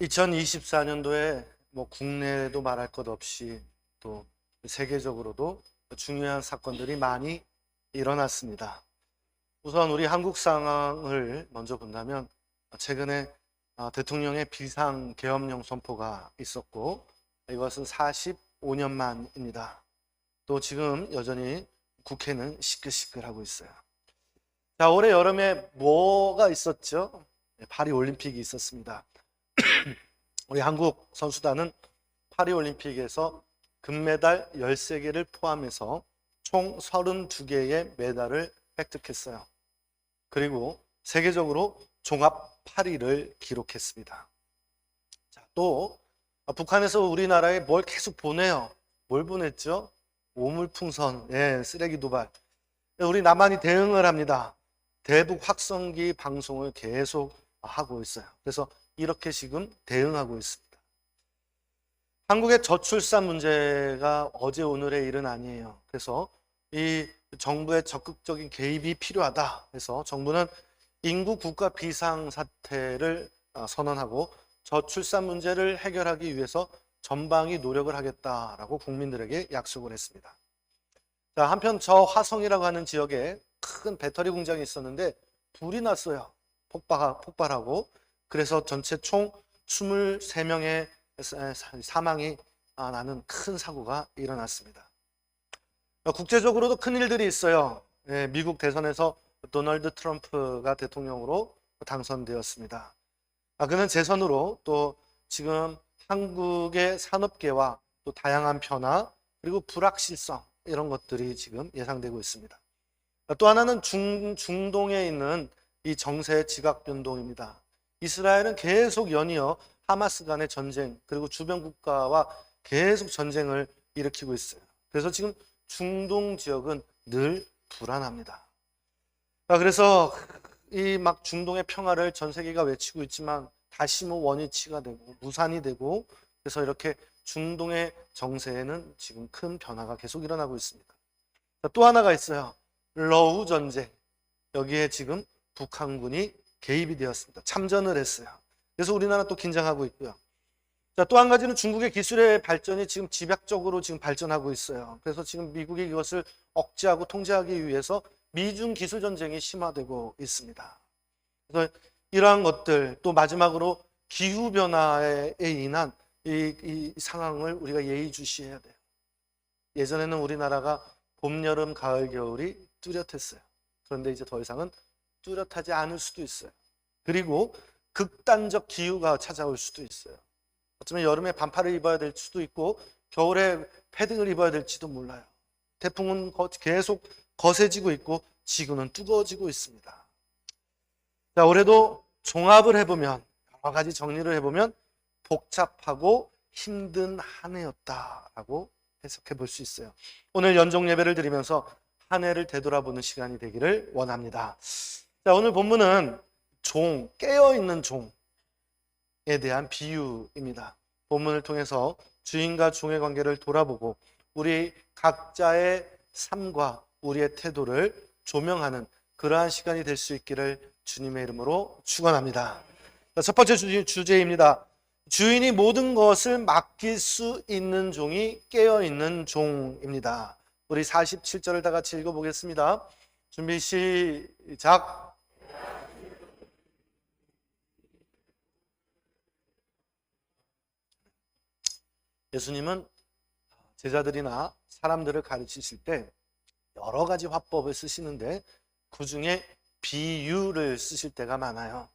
2024년도에 뭐 국내에도 말할 것 없이 또 세계적으로도 중요한 사건들이 많이 일어났습니다. 우선 우리 한국 상황을 먼저 본다면 최근에 아, 대통령의 비상 계엄령 선포가 있었고 이것은 45년 만입니다. 또 지금 여전히 국회는 시끌시끌하고 있어요. 자, 올해 여름에 뭐가 있었죠? 네, 파리 올림픽이 있었습니다. 우리 한국 선수단은 파리 올림픽에서 금메달 13개를 포함해서 총 32개의 메달을 획득했어요. 그리고 세계적으로 종합 8위를 기록했습니다. 자, 또 아, 북한에서 우리나라에 뭘 계속 보내요. 뭘 보냈죠? 오물풍선, 예, 쓰레기 도발. 우리 남한이 대응을 합니다. 대북 확성기 방송을 계속 하고 있어요. 그래서 이렇게 지금 대응하고 있습니다. 한국의 저출산 문제가 어제 오늘의 일은 아니에요. 그래서 이 정부의 적극적인 개입이 필요하다. 그래서 정부는 인구 국가 비상 사태를 아, 선언하고 저출산 문제를 해결하기 위해서 전방위 노력을 하겠다라고 국민들에게 약속을 했습니다. 자, 한편 저 화성이라고 하는 지역에 큰 배터리 공장이 있었는데 불이 났어요. 폭발, 폭발하고. 그래서 전체 총 23명의 사망이 아, 나는 큰 사고가 일어났습니다. 국제적으로도 큰 일들이 있어요. 예, 미국 대선에서 도널드 트럼프가 대통령으로 당선되었습니다. 아, 그는 재선으로 또 지금 한국의 산업계와 또 다양한 변화 그리고 불확실성 이런 것들이 지금 예상되고 있습니다. 또 하나는 중, 중동에 있는 이 정세 지각 변동입니다. 이스라엘은 계속 연이어 하마스 간의 전쟁 그리고 주변 국가와 계속 전쟁을 일으키고 있어요. 그래서 지금 중동 지역은 늘 불안합니다. 자, 그래서 이 막 중동의 평화를 전 세계가 외치고 있지만 다시 뭐 원위치가 되고 무산이 되고 그래서 이렇게 중동의 정세에는 지금 큰 변화가 계속 일어나고 있습니다. 자, 또 하나가 있어요. 러우 전쟁. 여기에 지금 북한군이 개입이 되었습니다. 참전을 했어요. 그래서 우리나라 또 긴장하고 있고요. 자, 또 한 가지는 중국의 기술의 발전이 지금 집약적으로 지금 발전하고 있어요. 그래서 지금 미국이 이것을 억제하고 통제하기 위해서 미중 기술 전쟁이 심화되고 있습니다. 그래서 이러한 것들 또 마지막으로 기후 변화에 인한 이, 이 상황을 우리가 예의주시해야 돼요. 예전에는 우리나라가 봄, 여름, 가을, 겨울이 뚜렷했어요. 그런데 이제 더 이상은 뚜렷하지 않을 수도 있어요. 그리고 극단적 기후가 찾아올 수도 있어요. 어쩌면 여름에 반팔을 입어야 될 수도 있고 겨울에 패딩을 입어야 될지도 몰라요. 태풍은 계속 거세지고 있고 지구는 뜨거워지고 있습니다. 자, 올해도 종합을 해보면 여러 가지 정리를 해보면 복잡하고 힘든 한 해였다라고 해석해 볼 수 있어요. 오늘 연종 예배를 드리면서 한 해를 되돌아보는 시간이 되기를 원합니다. 자, 오늘 본문은 종, 깨어있는 종에 대한 비유입니다. 본문을 통해서 주인과 종의 관계를 돌아보고 우리 각자의 삶과 우리의 태도를 조명하는 그러한 시간이 될 수 있기를 주님의 이름으로 축원합니다. 첫 번째 주제입니다. 주인이 모든 것을 맡길 수 있는 종이 깨어 있는 종입니다. 우리 47절을 다 같이 읽어 보겠습니다. 준비 시작. 예수님은 제자들이나 사람들을 가르치실 때 여러 가지 화법을 쓰시는데 그 중에 비유를 쓰실 때가 많아요.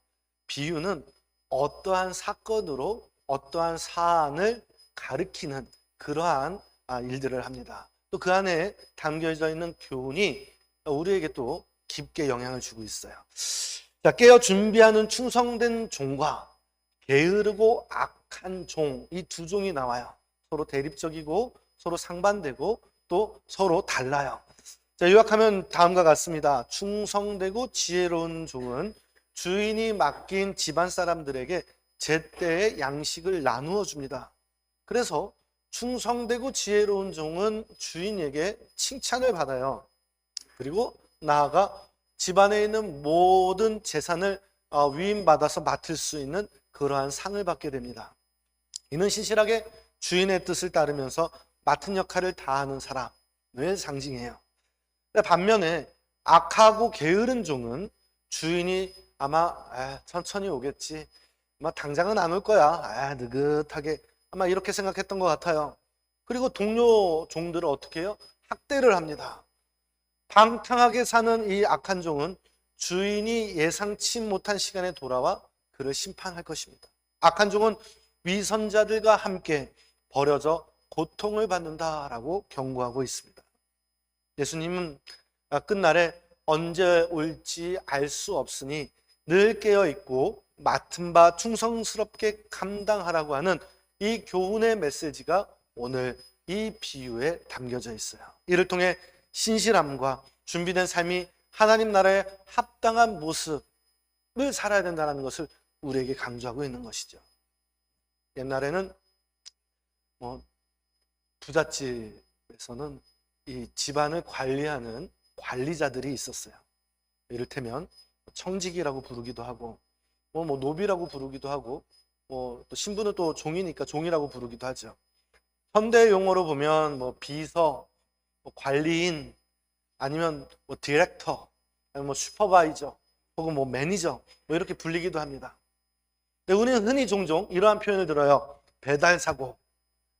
비유는 어떠한 사건으로 어떠한 사안을 가르키는 그러한 아, 일들을 합니다. 또 그 안에 담겨져 있는 교훈이 우리에게 또 깊게 영향을 주고 있어요. 자, 깨어 준비하는 충성된 종과 게으르고 악한 종, 이 두 종이 나와요. 서로 대립적이고 서로 상반되고 또 서로 달라요. 자, 요약하면 다음과 같습니다. 충성되고 지혜로운 종은 주인이 맡긴 집안 사람들에게 제때의 양식을 나누어 줍니다. 그래서 충성되고 지혜로운 종은 주인에게 칭찬을 받아요. 그리고 나아가 집안에 있는 모든 재산을 어, 위임받아서 맡을 수 있는 그러한 상을 받게 됩니다. 이는 신실하게 주인의 뜻을 따르면서 맡은 역할을 다하는 사람을 상징해요. 반면에 악하고 게으른 종은 주인이 아마 아, 천천히 오겠지. 아마 당장은 안 올 거야. 아, 느긋하게 아마 이렇게 생각했던 것 같아요. 그리고 동료 종들을 어떻게 해요? 학대를 합니다. 방탕하게 사는 이 악한 종은 주인이 예상치 못한 시간에 돌아와 그를 심판할 것입니다. 악한 종은 위선자들과 함께 버려져 고통을 받는다라고 경고하고 있습니다. 예수님은 끝날에 언제 올지 알 수 없으니 늘 깨어 있고 맡은 바 충성스럽게 감당하라고 하는 이 교훈의 메시지가 오늘 이 비유에 담겨져 있어요. 이를 통해 신실함과 준비된 삶이 하나님 나라에 합당한 모습을 살아야 된다는 것을 우리에게 강조하고 있는 것이죠. 옛날에는 뭐 부잣집에서는 이 집안을 관리하는 관리자들이 있었어요. 이를테면 청직이라고 부르기도 하고 뭐, 뭐 노비라고 부르기도 하고 뭐 또 신부는 또 종이니까 종이라고 부르기도 하죠. 현대 용어로 보면 뭐 비서, 뭐 관리인 아니면 뭐 디렉터, 아니면 뭐 슈퍼바이저 혹은 뭐 매니저 뭐 이렇게 불리기도 합니다. 근데 우리는 흔히 종종 이러한 표현을 들어요. 배달 사고.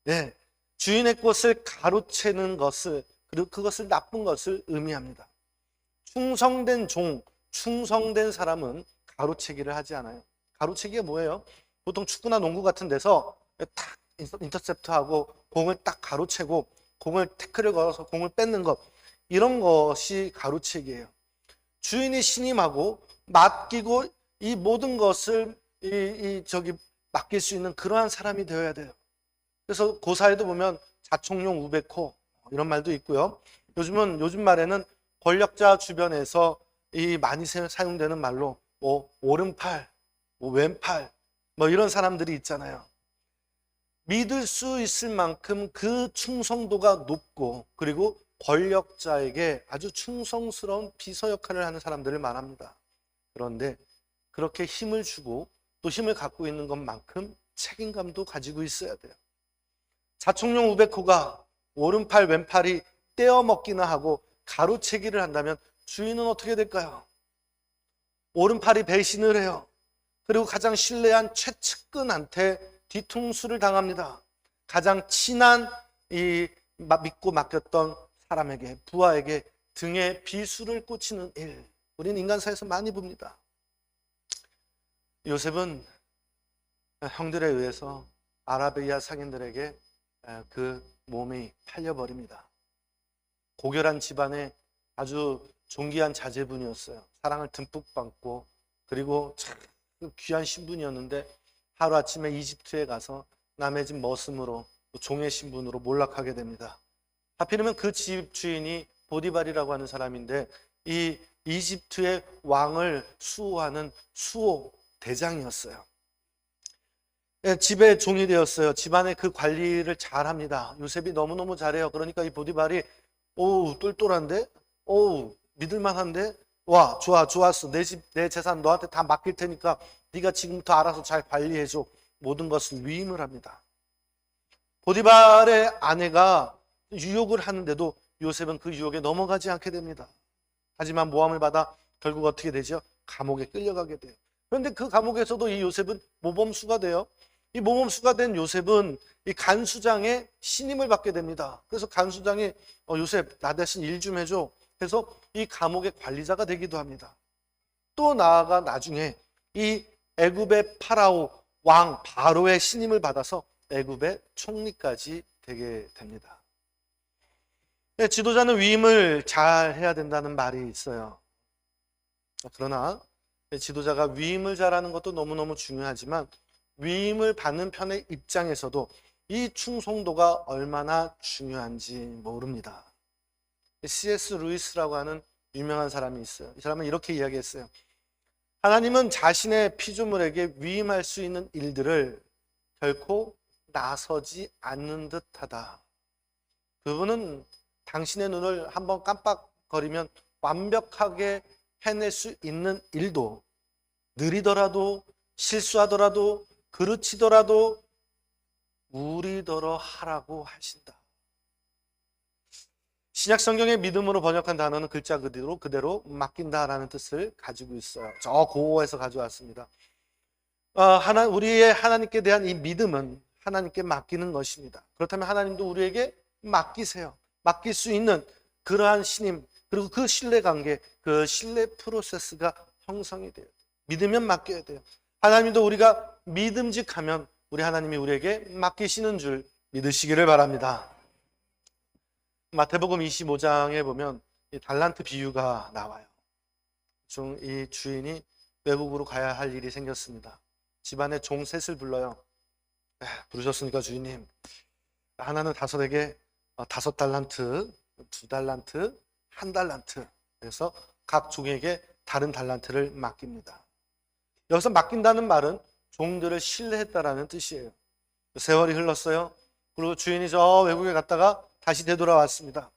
예. 주인의 것을 가로채는 것을 그리고 그것을 나쁜 것을 의미합니다. 충성된 종, 충성된 사람은 가로채기를 하지 않아요. 가로채기가 뭐예요? 보통 축구나 농구 같은 데서 딱 인터셉트하고 공을 딱 가로채고 공을 태클을 걸어서 공을 뺏는 것 이런 것이 가로채기예요. 주인이 신임하고 맡기고 이 모든 것을 이, 이 저기 맡길 수 있는 그러한 사람이 되어야 돼요. 그래서 고사에도 보면 자총용 우베코 이런 말도 있고요. 요즘은 요즘 말에는 권력자 주변에서 이 많이 사용되는 말로 뭐 오른팔, 뭐 왼팔 뭐 이런 사람들이 있잖아요. 믿을 수 있을 만큼 그 충성도가 높고 그리고 권력자에게 아주 충성스러운 비서 역할을 하는 사람들을 말합니다. 그런데 그렇게 힘을 주고 또 힘을 갖고 있는 것만큼 책임감도 가지고 있어야 돼요. 자총용 우베코가 오른팔 왼팔이 떼어 먹기나 하고 가로채기를 한다면 주인은 어떻게 될까요? 오른팔이 배신을 해요. 그리고 가장 신뢰한 최측근한테 뒤통수를 당합니다. 가장 친한 이 믿고 맡겼던 사람에게 부하에게 등에 비수를 꽂히는 일. 우리는 인간사에서 많이 봅니다. 요셉은 형들에 의해서 아라비아 상인들에게 그 몸이 팔려버립니다. 고결한 집안의 아주 존귀한 자제분이었어요. 사랑을 듬뿍 받고 그리고 참 귀한 신분이었는데 하루아침에 이집트에 가서 남의 집 머슴으로 종의 신분으로 몰락하게 됩니다. 하필이면 그 집 주인이 보디발이라고 하는 사람인데 이 이집트의 왕을 수호하는 수호 대장이었어요. 예, 집의 종이 되었어요. 집안의 그 관리를 잘 합니다. 요셉이 너무너무 잘해요. 그러니까 이 보디발이 오 똘똘한데? 오 믿을만한데? 와 좋아 좋았어. 내 집 내 재산 너한테 다 맡길 테니까 네가 지금부터 알아서 잘 관리해줘. 모든 것을 위임을 합니다. 보디발의 아내가 유혹을 하는데도 요셉은 그 유혹에 넘어가지 않게 됩니다. 하지만 모함을 받아 결국 어떻게 되죠? 감옥에 끌려가게 돼요. 그런데 그 감옥에서도 이 요셉은 모범수가 돼요. 이 모범수가 된 요셉은 이 간수장의 신임을 받게 됩니다. 그래서 간수장이 어, 요셉 나 대신 일 좀 해줘. 그래서 이 감옥의 관리자가 되기도 합니다. 또 나아가 나중에 이 애굽의 파라오 왕 바로의 신임을 받아서 애굽의 총리까지 되게 됩니다. 네, 지도자는 위임을 잘 해야 된다는 말이 있어요. 그러나 지도자가 위임을 잘하는 것도 너무너무 중요하지만 위임을 받는 편의 입장에서도 이 충성도가 얼마나 중요한지 모릅니다. C.S. 루이스라고 하는 유명한 사람이 있어요. 이 사람은 이렇게 이야기했어요. 하나님은 자신의 피조물에게 위임할 수 있는 일들을 결코 나서지 않는 듯하다. 그분은 당신의 눈을 한번 깜빡거리면 완벽하게 해낼 수 있는 일도 느리더라도 실수하더라도 그르치더라도 우리더러 하라고 하신다. 신약 성경의 믿음으로 번역한 단어는 글자 그대로 그대로 맡긴다라는 뜻을 가지고 있어요. 저 고어에서 가져왔습니다. 어, 하나 우리의 하나님께 대한 이 믿음은 하나님께 맡기는 것입니다. 그렇다면 하나님도 우리에게 맡기세요. 맡길 수 있는 그러한 신임 그리고 그 신뢰 관계, 그 신뢰 프로세스가 형성이 돼요. 믿으면 맡겨야 돼요. 하나님도 우리가 믿음직하면 우리 하나님이 우리에게 맡기시는 줄 믿으시기를 바랍니다. 마태복음 25장에 보면 이 달란트 비유가 나와요. 중 이 주인이 외국으로 가야 할 일이 생겼습니다. 집안에 종 셋을 불러요. 에, 부르셨으니까 주인님 하나는 다섯에게 어, 다섯 달란트, 두 달란트, 한 달란트. 그래서 각 종에게 다른 달란트를 맡깁니다. 여기서 맡긴다는 말은 종들을 신뢰했다라는 뜻이에요. 세월이 흘렀어요. 그리고 주인이 저 외국에 갔다가 다시 되돌아왔습니다.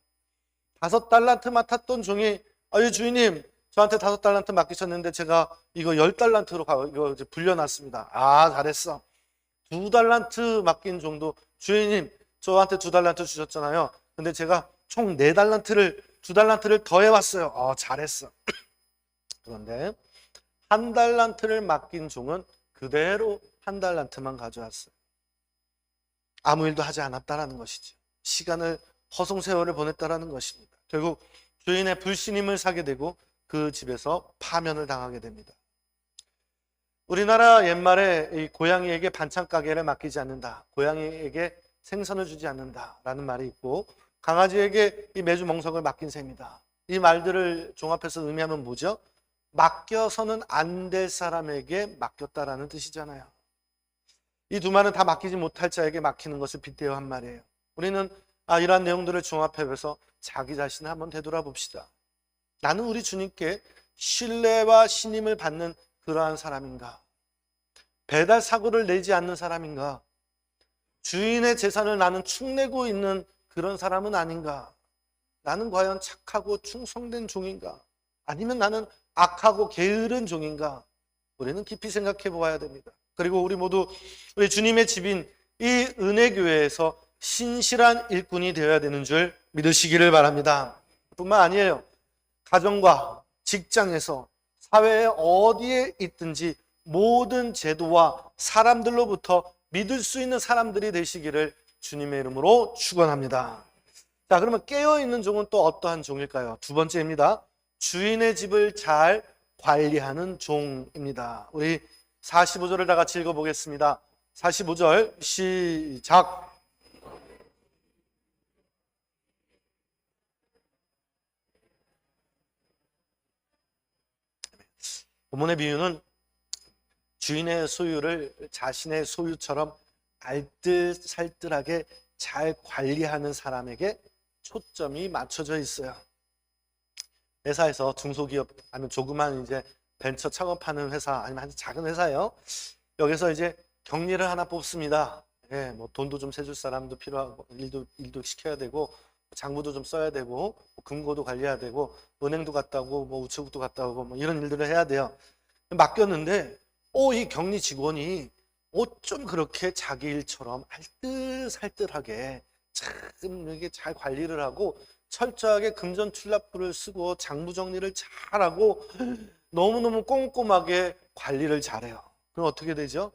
다섯 달란트 맡았던 종이 아유 주인님 저한테 다섯 달란트 맡기셨는데 제가 이거 열 달란트로 가 이거 이제 불려놨습니다. 아 잘했어. 두 달란트 맡긴 종도 주인님 저한테 두 달란트 주셨잖아요. 근데 제가 총 네 달란트를 두 달란트를 더해 왔어요. 어 잘했어. 그런데 한 달란트를 맡긴 종은 그대로 한 달란트만 가져왔어요. 아무 일도 하지 않았다라는 것이죠. 시간을 허송 세월을 보냈다라는 것입니다. 결국 주인의 불신임을 사게 되고 그 집에서 파면을 당하게 됩니다. 우리나라 옛말에 이 고양이에게 반찬 가게를 맡기지 않는다. 고양이에게 생선을 주지 않는다라는 말이 있고 강아지에게 이 매주 멍석을 맡긴 셈이다. 이 말들을 종합해서 의미하면 뭐죠? 맡겨서는 안 될 사람에게 맡겼다라는 뜻이잖아요. 이 두 말은 다 맡기지 못할 자에게 맡기는 것을 빗대어 한 말이에요. 우리는 아, 이러한 내용들을 종합해서 자기 자신을 한번 되돌아봅시다. 나는 우리 주님께 신뢰와 신임을 받는 그러한 사람인가? 배달 사고를 내지 않는 사람인가? 주인의 재산을 나는 축내고 있는 그런 사람은 아닌가? 나는 과연 착하고 충성된 종인가? 아니면 나는 악하고 게으른 종인가? 우리는 깊이 생각해 보아야 됩니다. 그리고 우리 모두 우리 주님의 집인 이 은혜교회에서 신실한 일꾼이 되어야 되는 줄 믿으시기를 바랍니다. 뿐만 아니에요. 가정과 직장에서 사회에 어디에 있든지 모든 제도와 사람들로부터 믿을 수 있는 사람들이 되시기를 주님의 이름으로 축원합니다. 자, 그러면 깨어 있는 종은 또 어떠한 종일까요? 두 번째입니다. 주인의 집을 잘 관리하는 종입니다. 우리 45절을 다 같이 읽어 보겠습니다. 45절 시작. 본문의 비유는 주인의 소유를 자신의 소유처럼 알뜰살뜰하게 잘 관리하는 사람에게 초점이 맞춰져 있어요. 회사에서 중소기업 아니면 조그만 이제 벤처 창업하는 회사 아니면 아주 작은 회사예요. 여기서 이제 격리를 하나 뽑습니다. 예, 뭐 돈도 좀 세줄 사람도 필요하고 일도 일도 시켜야 되고 장부도 좀 써야 되고 뭐 금고도 관리해야 되고 은행도 갔다 오고 뭐 우체국도 갔다 오고 뭐 이런 일들을 해야 돼요. 맡겼는데 오이 격리 직원이 어쩜 그렇게 자기 일처럼 알뜰살뜰하게 참 이게 잘 관리를 하고 철저하게 금전 출납부를 쓰고 장부 정리를 잘하고 너무너무 꼼꼼하게 관리를 잘해요. 그럼 어떻게 되죠?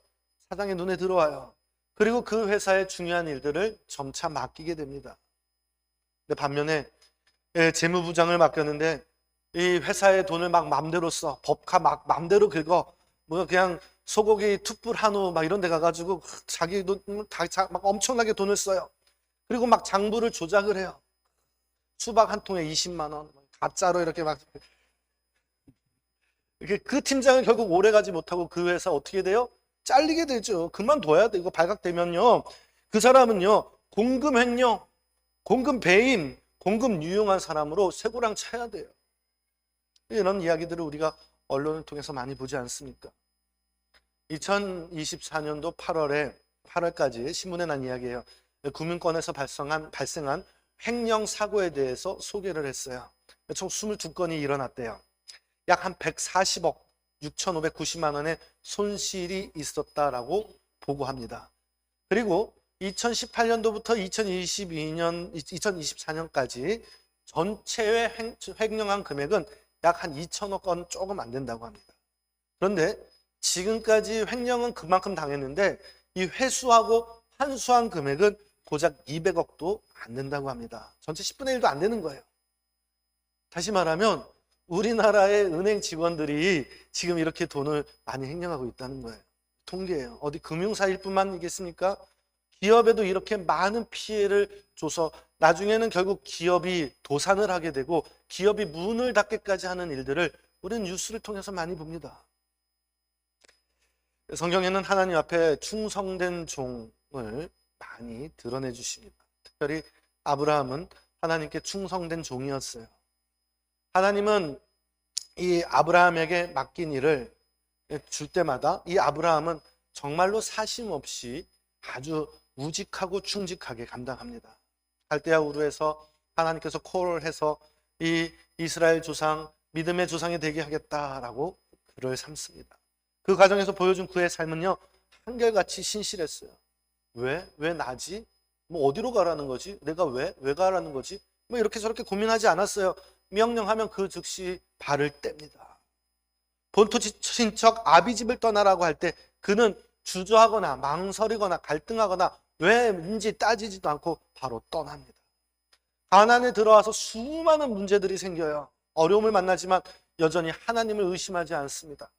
사장의 눈에 들어와요. 그리고 그 회사의 중요한 일들을 점차 맡기게 됩니다. 근데 반면에 예, 재무부장을 맡겼는데 이 회사의 돈을 막 맘대로 써. 법카 막 맘대로 긁어. 뭐 그냥 소고기 투뿔 한우 막 이런 데 가가지고 자기 돈다막 엄청나게 돈을 써요. 그리고 막 장부를 조작을 해요. 수박 한 통에 20만 원 가짜로 이렇게 막 그 팀장은 결국 오래 가지 못하고 그 회사 어떻게 돼요? 잘리게 되죠. 그만둬야 돼. 이거 발각되면요. 그 사람은요. 공금 횡령, 공금 배임, 공금 유용한 사람으로 쇠고랑 쳐야 돼요. 이런 이야기들을 우리가 언론을 통해서 많이 보지 않습니까? 2024년도 8월에 8월까지 신문에 난 이야기예요. 구민권에서 발생한 발생한 횡령 사고에 대해서 소개를 했어요. 총 22건이 일어났대요. 약 한 140억 6,590만 원의 손실이 있었다라고 보고합니다. 그리고 2018년도부터 2022년, 2024년까지 전체의 횡- 횡령한 금액은 약 한 2천억 원 조금 안 된다고 합니다. 그런데 지금까지 횡령은 그만큼 당했는데 이 회수하고 환수한 금액은 고작 200억도 안 된다고 합니다. 전체 10분의 1도 안 되는 거예요. 다시 말하면 우리나라의 은행 직원들이 지금 이렇게 돈을 많이 횡령하고 있다는 거예요. 통계예요. 어디 금융사일 뿐만 이겠습니까? 기업에도 이렇게 많은 피해를 줘서 나중에는 결국 기업이 도산을 하게 되고 기업이 문을 닫게까지 하는 일들을 우리는 뉴스를 통해서 많이 봅니다. 성경에는 하나님 앞에 충성된 종을 많이 드러내 주십니다. 특별히 아브라함은 하나님께 충성된 종이었어요. 하나님은 이 아브라함에게 맡긴 일을 줄 때마다 이 아브라함은 정말로 사심 없이 아주 우직하고 충직하게 감당합니다. 갈대아 우르에서 하나님께서 콜을 해서 이 이스라엘 조상 믿음의 조상이 되게 하겠다라고 그를 삼습니다. 그 과정에서 보여준 그의 삶은요 한결같이 신실했어요. 왜? 왜 나지? 뭐 어디로 가라는 거지? 내가 왜? 왜 가라는 거지? 뭐 이렇게 저렇게 고민하지 않았어요. 명령하면 그 즉시 발을 뗍니다. 본토 친척 아비 집을 떠나라고 할 때 그는 주저하거나 망설이거나 갈등하거나 왜인지 따지지도 않고 바로 떠납니다. 가난에 들어와서 수많은 문제들이 생겨요. 어려움을 만나지만 여전히 하나님을 의심하지 않습니다.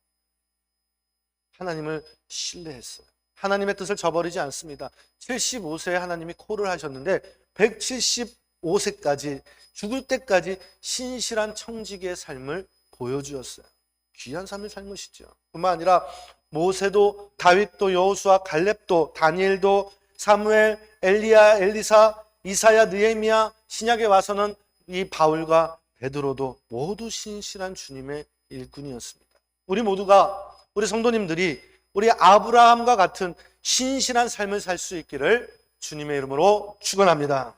하나님을 신뢰했어요. 하나님의 뜻을 저버리지 않습니다. 75세에 하나님이 콜을 하셨는데 175세까지 죽을 때까지 신실한 청지기의 삶을 보여주었어요. 귀한 삶을 산 것이죠. 뿐만 아니라 모세도 다윗도 여호수아 갈렙도 다니엘도 사무엘 엘리야 엘리사 이사야 느헤미야 신약에 와서는 이 바울과 베드로도 모두 신실한 주님의 일꾼이었습니다. 우리 모두가 우리 성도님들이 우리 아브라함과 같은 신실한 삶을 살 수 있기를 주님의 이름으로 축원합니다.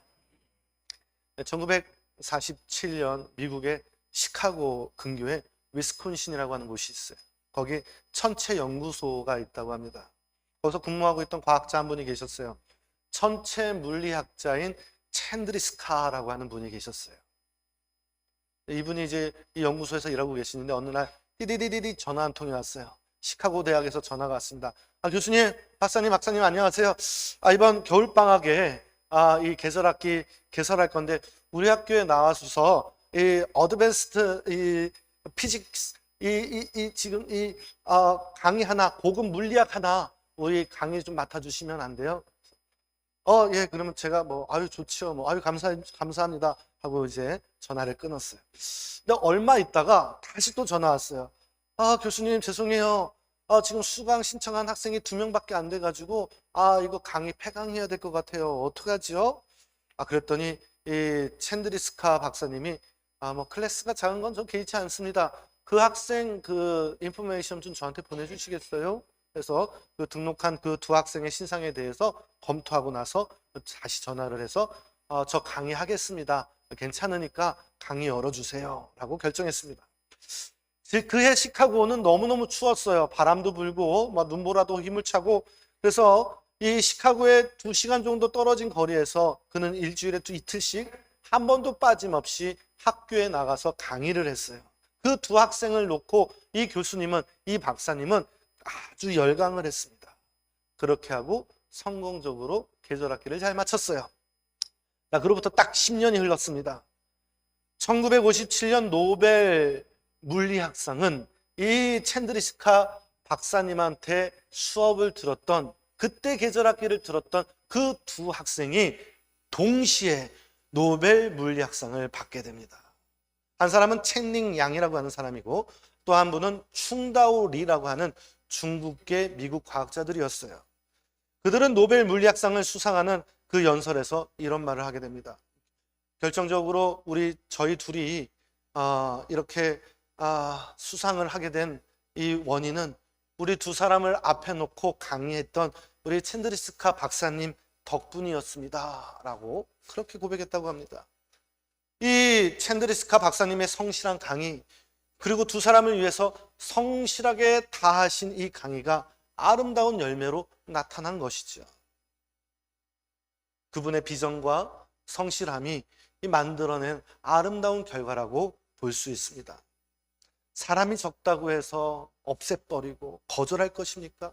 1947년 미국의 시카고 근교에 위스콘신이라고 하는 곳이 있어요. 거기 천체 연구소가 있다고 합니다. 거기서 근무하고 있던 과학자 한 분이 계셨어요. 천체 물리학자인 챈드리스카라고 하는 분이 계셨어요. 이분이 이제 이 연구소에서 일하고 계시는데 어느 날 띠디디디디 전화 한 통이 왔어요. 시카고 대학에서 전화가 왔습니다. 아, 교수님, 박사님, 박사님 안녕하세요. 아, 이번 겨울 방학에 아, 이 개설학기 개설할 건데 우리 학교에 나와서 이 어드밴스트 이 피직스 이, 이, 이 지금 이 어, 강의 하나 고급 물리학 하나 우리 강의 좀 맡아주시면 안 돼요? 어, 예, 그러면 제가 뭐 아유 좋지요, 뭐 아유 감사 감사합니다 하고 이제 전화를 끊었어요. 근데 얼마 있다가 다시 또 전화 왔어요. 아 교수님 죄송해요. 아, 지금 수강 신청한 학생이 두 명밖에 안 돼가지고 아 이거 강의 폐강해야 될 것 같아요. 어떡하지요? 아 그랬더니 이 챈드리스카 박사님이 아 뭐 클래스가 작은 건 좀 개의치 않습니다. 그 학생 그 인포메이션 좀 저한테 보내주시겠어요? 그래서 그 등록한 그 두 학생의 신상에 대해서 검토하고 나서 다시 전화를 해서 어, 저 강의하겠습니다. 괜찮으니까 강의 열어주세요 라고 결정했습니다. 즉 그해 시카고는 너무너무 추웠어요. 바람도 불고 막 눈보라도 힘을 차고 그래서 이 시카고에 두 시간 정도 떨어진 거리에서 그는 일주일에 두 이틀씩 한 번도 빠짐없이 학교에 나가서 강의를 했어요. 그 두 학생을 놓고 이 교수님은 이 박사님은 아주 열광을 했습니다. 그렇게 하고 성공적으로 계절 학기를 잘 마쳤어요. 자, 그로부터 딱 10년이 흘렀습니다. 1957년 노벨 물리학상은 이 챈드리스카 박사님한테 수업을 들었던 그때 계절학기를 들었던 그 두 학생이 동시에 노벨 물리학상을 받게 됩니다. 한 사람은 첸닝 양이라고 하는 사람이고 또 한 분은 충다오 리라고 하는 중국계 미국 과학자들이었어요. 그들은 노벨 물리학상을 수상하는 그 연설에서 이런 말을 하게 됩니다. 결정적으로 우리 저희 둘이 어, 이렇게 아, 수상을 하게 된 이 원인은 우리 두 사람을 앞에 놓고 강의했던 우리 챈드리스카 박사님 덕분이었습니다. 라고 그렇게 고백했다고 합니다. 이 챈드리스카 박사님의 성실한 강의, 그리고 두 사람을 위해서 성실하게 다하신 이 강의가 아름다운 열매로 나타난 것이죠. 그분의 비전과 성실함이 이 만들어낸 아름다운 결과라고 볼 수 있습니다. 사람이 적다고 해서 없애버리고 거절할 것입니까?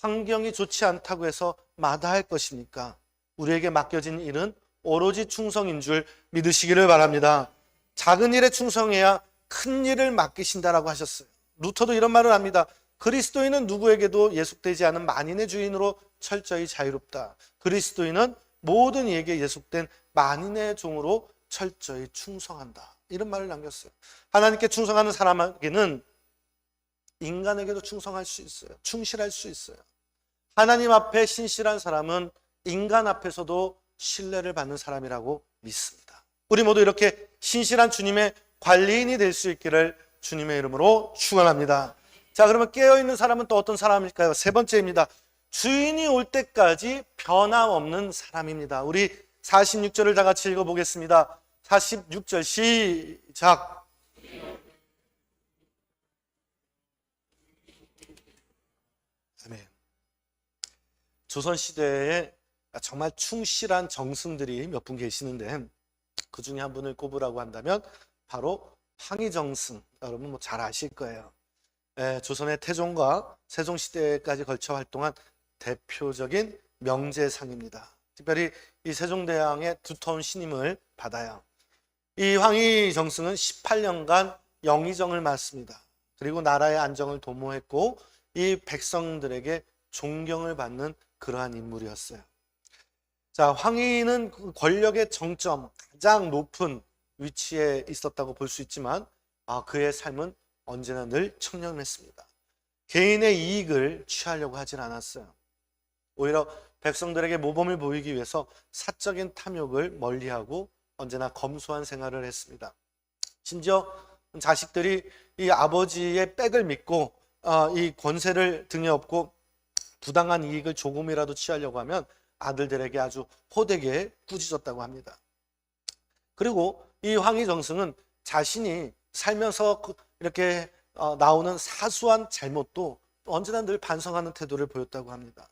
환경이 좋지 않다고 해서 마다할 것입니까? 우리에게 맡겨진 일은 오로지 충성인 줄 믿으시기를 바랍니다. 작은 일에 충성해야 큰 일을 맡기신다라고 하셨어요. 루터도 이런 말을 합니다. 그리스도인은 누구에게도 예속되지 않은 만인의 주인으로 철저히 자유롭다. 그리스도인은 모든 이에게 예속된 만인의 종으로 철저히 충성한다. 이런 말을 남겼어요. 하나님께 충성하는 사람에게는 인간에게도 충성할 수 있어요. 충실할 수 있어요. 하나님 앞에 신실한 사람은 인간 앞에서도 신뢰를 받는 사람이라고 믿습니다. 우리 모두 이렇게 신실한 주님의 관리인이 될 수 있기를 주님의 이름으로 축원합니다. 자, 그러면 깨어 있는 사람은 또 어떤 사람일까요? 세 번째입니다. 주인이 올 때까지 변함없는 사람입니다. 우리 46절을 다 같이 읽어 보겠습니다. 46절 시작. 조선 시대에 정말 충실한 정승들이 몇 분 계시는데 그 중에 한 분을 꼽으라고 한다면 바로 황희정승 여러분 뭐 잘 아실 거예요. 예, 조선의 태종과 세종 시대까지 걸쳐 활동한 대표적인 명제상입니다. 특별히 이 세종대왕의 두터운 신임을 받아요. 이 황희 정승은 18년간 영의정을 맡습니다. 그리고 나라의 안정을 도모했고 이 백성들에게 존경을 받는 그러한 인물이었어요. 자, 황희는 그 권력의 정점, 가장 높은 위치에 있었다고 볼 수 있지만 아, 그의 삶은 언제나 늘 청렴했습니다. 개인의 이익을 취하려고 하진 않았어요. 오히려 백성들에게 모범을 보이기 위해서 사적인 탐욕을 멀리하고 언제나 검소한 생활을 했습니다. 심지어 자식들이 이 아버지의 백을 믿고 어, 이 권세를 등에 업고 부당한 이익을 조금이라도 취하려고 하면 아들들에게 아주 호되게 꾸짖었다고 합니다. 그리고 이 황희정승은 자신이 살면서 그 이렇게 어, 나오는 사소한 잘못도 언제나 늘 반성하는 태도를 보였다고 합니다.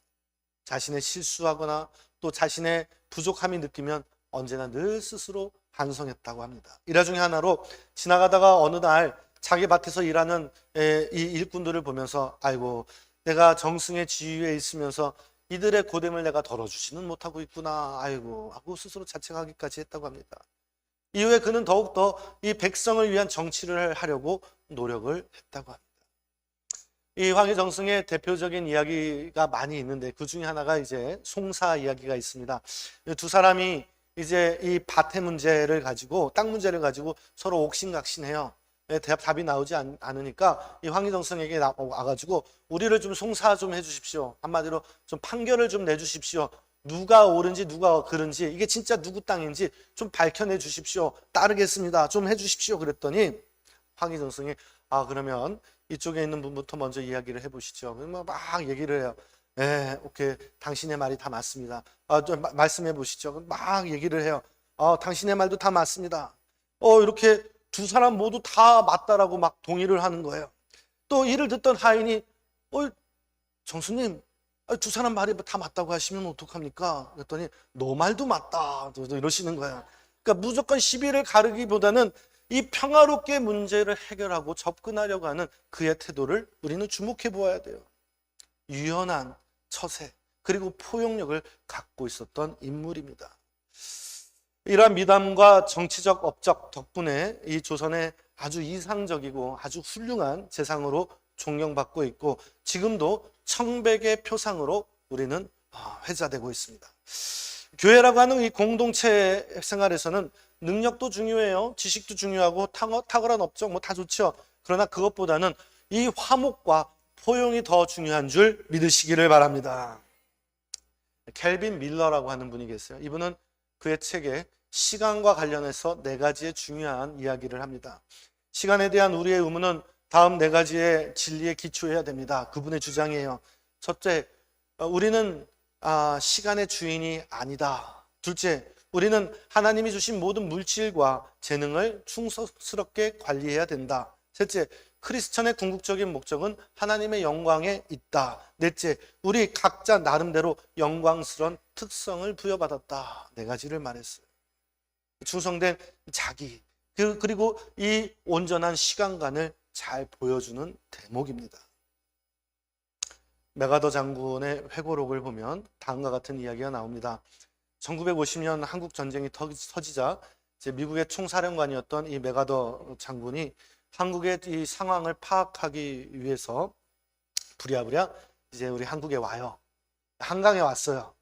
자신의 실수하거나 또 자신의 부족함이 느끼면 언제나 늘 스스로 반성했다고 합니다. 일화 중에 하나로 지나가다가 어느 날 자기 밭에서 일하는 에, 이 일꾼들을 보면서 아이고 내가 정승의 지위에 있으면서 이들의 고됨을 내가 덜어주지는 못하고 있구나 아이고 하고 스스로 자책하기까지 했다고 합니다. 이후에 그는 더욱더 이 백성을 위한 정치를 하려고 노력을 했다고 합니다. 이 황희정승의 대표적인 이야기가 많이 있는데 그 중에 하나가 이제 송사 이야기가 있습니다. 두 사람이 이제 이 밭의 문제를 가지고 땅 문제를 가지고 서로 옥신각신해요. 네, 답이 나오지 않, 않으니까 이 황희정승에게 나- 와가지고 우리를 좀 송사 좀 해주십시오. 한마디로 좀 판결을 좀 내주십시오. 누가 옳은지 누가 그른지 이게 진짜 누구 땅인지 좀 밝혀내 주십시오. 따르겠습니다. 좀 해주십시오. 그랬더니 황희정승이 아 그러면 이쪽에 있는 분부터 먼저 이야기를 해보시죠. 막 얘기를 해요. 예, 오케이. 당신의 말이 다 맞습니다. 아, 좀 마- 말씀해 보시죠. 막 얘기를 해요. 어, 당신의 말도 다 맞습니다. 어, 이렇게 두 사람 모두 다 맞다라고 막 동의를 하는 거예요. 또 이를 듣던 하인이, 어, 정수님, 아, 두 사람 말이 다 맞다고 하시면 어떡합니까? 그랬더니, 너 말도 맞다. 또 이러시는 거예요. 그러니까 무조건 시비를 가르기보다는 이 평화롭게 문제를 해결하고 접근하려고 하는 그의 태도를 우리는 주목해 보아야 돼요. 유연한 처세 그리고 포용력을 갖고 있었던 인물입니다. 이러한 미담과 정치적 업적 덕분에 이 조선의 아주 이상적이고 아주 훌륭한 재상으로 존경받고 있고 지금도 청백의 표상으로 우리는 아, 회자되고 있습니다. 교회라고 하는 이 공동체 생활에서는 능력도 중요해요. 지식도 중요하고 탁월- 탁월한 업적 뭐 다 좋죠. 그러나 그것보다는 이 화목과 포용이 더 중요한 줄 믿으시기를 바랍니다. 켈빈 밀러라고 하는 분이 계세요. 이분은 그의 책에 시간과 관련해서 네 가지의 중요한 이야기를 합니다. 시간에 대한 우리의 의무는 다음 네 가지의 진리에 기초해야 됩니다. 그분의 주장이에요. 첫째, 어, 우리는 아, 시간의 주인이 아니다. 둘째, 우리는 하나님이 주신 모든 물질과 재능을 충성스럽게 관리해야 된다. 셋째, 크리스천의 궁극적인 목적은 하나님의 영광에 있다. 넷째, 우리 각자 나름대로 영광스러운 특성을 부여받았다. 네 가지를 말했어요. 충성된 자기, 그- 그리고 이 온전한 시간관을 잘 보여주는 대목입니다. 메가더 장군의 회고록을 보면 다음과 같은 이야기가 나옵니다. 1950년 한국 전쟁이 터- 터지자 미국의 총사령관이었던 이 메가더 장군이 한국의 이 상황을 파악하기 위해서 부랴부랴 이제 우리 한국에 와요. 한강에 왔어요.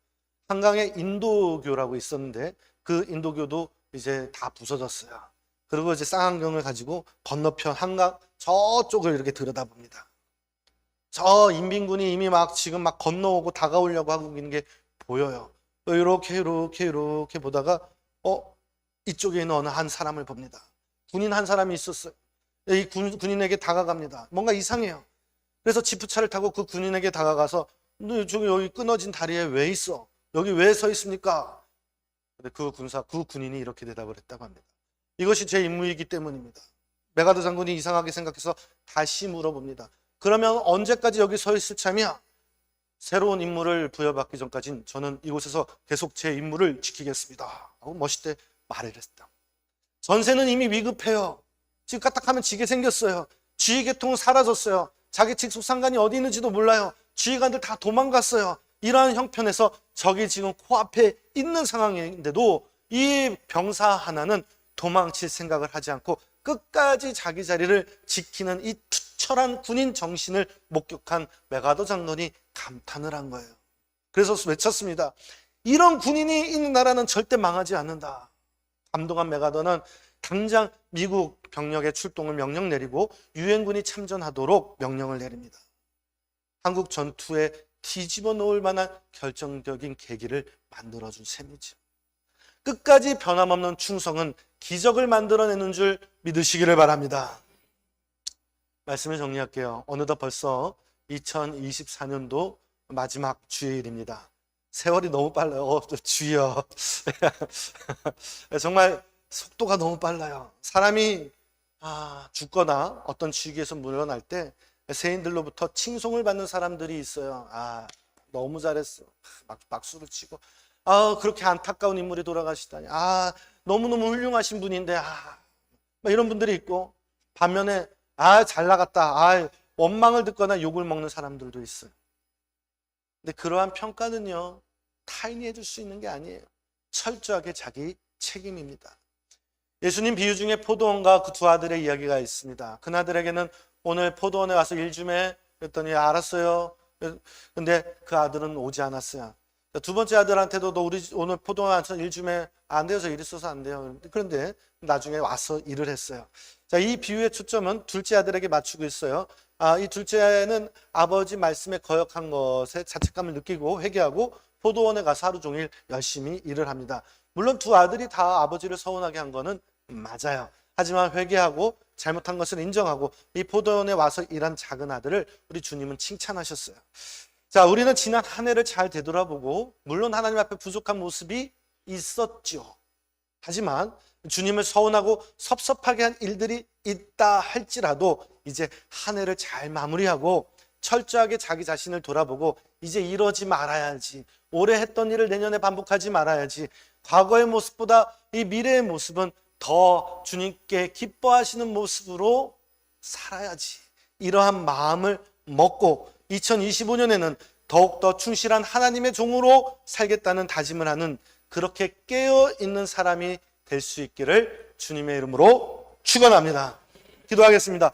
한강에 인도교라고 있었는데 그 인도교도 이제 다 부서졌어요. 그리고 이제 쌍안경을 가지고 건너편 한강 저쪽을 이렇게 들여다봅니다. 저 인민군이 이미 막 지금 막 건너오고 다가오려고 하고 있는 게 보여요. 이렇게 이렇게 이렇게 보다가 어 이쪽에 있는 어느 한 사람을 봅니다. 군인 한 사람이 있었어요. 이 군, 군인에게 다가갑니다. 뭔가 이상해요. 그래서 지프차를 타고 그 군인에게 다가가서 너 저기 여기 끊어진 다리에 왜 있어? 여기 왜 서 있습니까? 근데 그 군사 그 군인이 이렇게 대답을 했다고 합니다. 이것이 제 임무이기 때문입니다. 메가드 장군이 이상하게 생각해서 다시 물어봅니다. 그러면 언제까지 여기 서 있을 참이야? 새로운 임무를 부여받기 전까진 저는 이곳에서 계속 제 임무를 지키겠습니다. 하고 멋있게 말을 했다. 전세는 이미 위급해요. 지금 까딱하면 지게 생겼어요. 지휘계통은 사라졌어요. 자기 직속 상관이 어디 있는지도 몰라요. 지휘관들 다 도망갔어요. 이러한 형편에서 적이 지금 코앞에 있는 상황인데도 이 병사 하나는 도망칠 생각을 하지 않고 끝까지 자기 자리를 지키는 이 투철한 군인 정신을 목격한 메가더 장군이 감탄을 한 거예요. 그래서 외쳤습니다. 이런 군인이 있는 나라는 절대 망하지 않는다. 감동한 메가더는 당장 미국 병력의 출동을 명령 내리고 유엔군이 참전하도록 명령을 내립니다. 한국 전투에 뒤집어 놓을 만한 결정적인 계기를 만들어준 셈이죠. 끝까지 변함없는 충성은 기적을 만들어내는 줄 믿으시기를 바랍니다. 말씀을 정리할게요. 어느덧 벌써 2024년도 마지막 주일입니다. 세월이 너무 빨라요. 어, 주여. 정말 속도가 너무 빨라요. 사람이 아, 죽거나 어떤 직위에서 물러날 때 세인들로부터 칭송을 받는 사람들이 있어요. 아, 너무 잘했어. 막 박수를 치고 아, 그렇게 안타까운 인물이 돌아가시다니. 아, 너무너무 훌륭하신 분인데 아, 막 이런 분들이 있고 반면에 아, 잘 나갔다. 아, 원망을 듣거나 욕을 먹는 사람들도 있어요. 근데 그러한 평가는요. 타인이 해줄 수 있는 게 아니에요. 철저하게 자기 책임입니다. 예수님 비유 중에 포도원과 그 두 아들의 이야기가 있습니다. 그나들에게는 오늘 포도원에 와서 일 좀 해. 그랬더니 알았어요. 근데 그 아들은 오지 않았어요. 두 번째 아들한테도 너 우리 오늘 포도원 와서 일좀 해. 안 돼서 일 있어서 안 돼요. 그런데 나중에 와서 일을 했어요. 자, 이 비유의 초점은 둘째 아들에게 맞추고 있어요. 아, 이 둘째는 아버지 말씀에 거역한 것에 자책감을 느끼고 회개하고 포도원에 가서 하루 종일 열심히 일을 합니다. 물론 두 아들이 다 아버지를 서운하게 한 거는 맞아요. 하지만 회개하고 잘못한 것을 인정하고 이 포도원에 와서 일한 작은 아들을 우리 주님은 칭찬하셨어요. 자, 우리는 지난 한 해를 잘 되돌아보고 물론 하나님 앞에 부족한 모습이 있었죠. 하지만 주님을 서운하고 섭섭하게 한 일들이 있다 할지라도 이제 한 해를 잘 마무리하고 철저하게 자기 자신을 돌아보고 이제 이러지 말아야지. 올해 했던 일을 내년에 반복하지 말아야지. 과거의 모습보다 이 미래의 모습은 더 주님께 기뻐하시는 모습으로 살아야지. 이러한 마음을 먹고 2025년에는 더욱더 충실한 하나님의 종으로 살겠다는 다짐을 하는 그렇게 깨어 있는 사람이 될 수 있기를 주님의 이름으로 축원합니다. 기도하겠습니다.